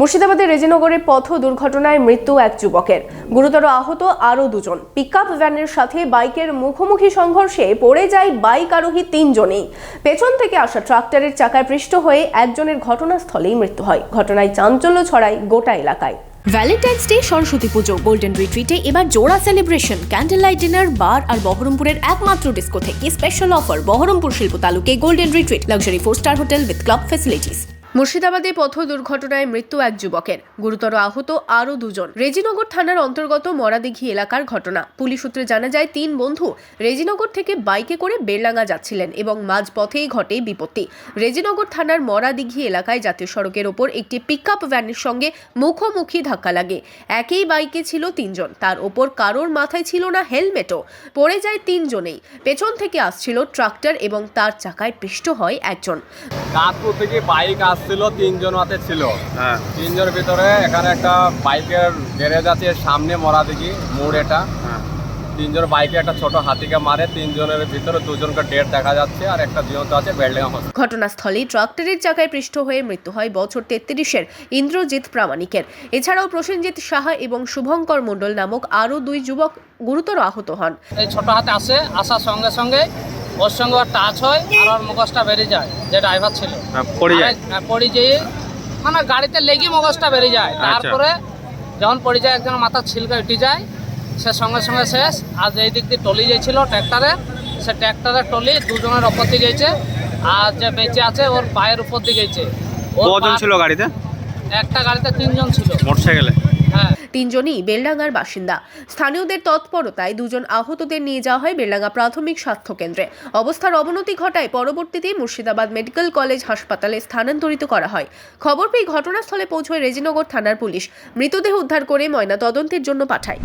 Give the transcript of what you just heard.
মুর্শিদাবাদের রেজিনগরের পথ দুর্ঘটনায় মৃত্যু এক যুবকের। গুরুতর আহত আরও দুজন। পিকআপ ভ্যানের সাথে বাইকের মুখোমুখি সংঘর্ষে পড়ে যায় বাইক আরোহী তিনজনেই। পেছন থেকে আসা ট্রাক্টরের চাকায় পৃষ্ঠ হয়ে একজনের ঘটনাস্থলেই মৃত্যু হয়। ঘটনায় চাঞ্চল্য ছড়ায় গোটা এলাকায়। ভ্যালেন্টাইন্স ডে, সরস্বতী পুজো, গোল্ডেন রিট্রিটে এবার জোড়া celebration. Candle light dinner, bar আর বহরমপুরের একমাত্র ডিস্কো থেকে স্পেশাল অফার বহরমপুর শিল্প তালুকে golden retreat luxury four star hotel with club facilities মুর্শিদাবাদে পথ দুর্ঘটনায় মৃত্যু এক যুবকের। গুরুতর আহত আরও দুজন। রেজিনগর থানার অন্তর্গত মরাদিঘি এলাকার ঘটনা। পুলিশ সূত্রে জানা যায়, তিন বন্ধু রেজিনগর থেকে বাইকে করে বেরলাঙ্গা যাচ্ছিলেন এবং মাঝপথেই ঘটে বিপত্তি। রেজিনগর থানার মরাদিঘি এলাকায় জাতীয় সড়কের ওপর একটি পিকআপ ভ্যানের সঙ্গে মুখোমুখি ধাক্কা লাগে। একই বাইকে ছিল তিনজন। তার ওপর কারোর মাথায় ছিল না হেলমেটও। পড়ে যায় তিনজনেই। পেছন থেকে আসছিল ট্রাক্টর এবং তার চাকায় পৃষ্ঠ হয় একজন। থেকে বাইক আসছিল তিনজন হাতে ছিল। হ্যাঁ। তিনজনের ভিতরে এখানে একটা বাইকের গ্যারেজ আছে সামনে মরা দিঘি মোড় এটা। হ্যাঁ। তিনজন বাইকে একটা ছোট হাতিকে মারে তিনজনের ভিতরে দুজনকে ডেট দেখা যাচ্ছে আর একটা জিহত আছে বেলডেঙ্গা হসপিটাল। ঘটনাস্থলে ট্রাক্টরের চাকায় পৃষ্ঠ হয়ে মৃত্যু হয় বছর তেত্রিশের ইন্দ্রজিৎ প্রামাণিকের। এছাড়াও প্রসেনজিৎ সাহা এবং শুভঙ্কর মণ্ডল নামক আরও দুই যুবক গুরুতর আহত হন। এই ছোট হাতে আসে আসার সঙ্গে সঙ্গে ওর সঙ্গে ওর টাচ হয় আর ওর মগজটা বেরিয়ে যায় যে ড্রাইভার ছিল। হ্যাঁ, পড়ে যায়। হ্যাঁ, পড়ে যেয়ে মানে গাড়িতে লেগে মগজটা বেরিয়ে যায়। আচ্ছা। তারপরে যখন পড়ে যায় একজন মাথার ছিলকা উঠে যায় সে সঙ্গে সঙ্গে শেষ। আর যেই দিক দিয়ে টলি যাইছিল ট্র্যাক্টরে সে ট্র্যাক্টরের টলি দুজনের ওপর দিয়ে গেছে আর যে বেঁচে আছে ওর পায়ের উপর দিয়ে গেছে। কজন ছিল গাড়িতে? একটা গাড়িতে তিনজন ছিল। মোটরসাইকেলে? তিনজনই বেলডাঙ্গার বাসিন্দা। স্থানীয়দের তৎপরতায় দুজন আহতদের নিয়ে যাওয়া হয় বেলডাঙ্গা প্রাথমিক স্বাস্থ্য কেন্দ্রে। অবস্থার অবনতি ঘটায় পরবর্তীতে মুর্শিদাবাদ মেডিকেল কলেজ হাসপাতালে স্থানান্তরিত করা হয়। খবর পেয়ে ঘটনাস্থলে পৌঁছয় রেজিনগর থানার পুলিশ। মৃতদেহ উদ্ধার করে ময়না তদন্তের জন্য পাঠায়।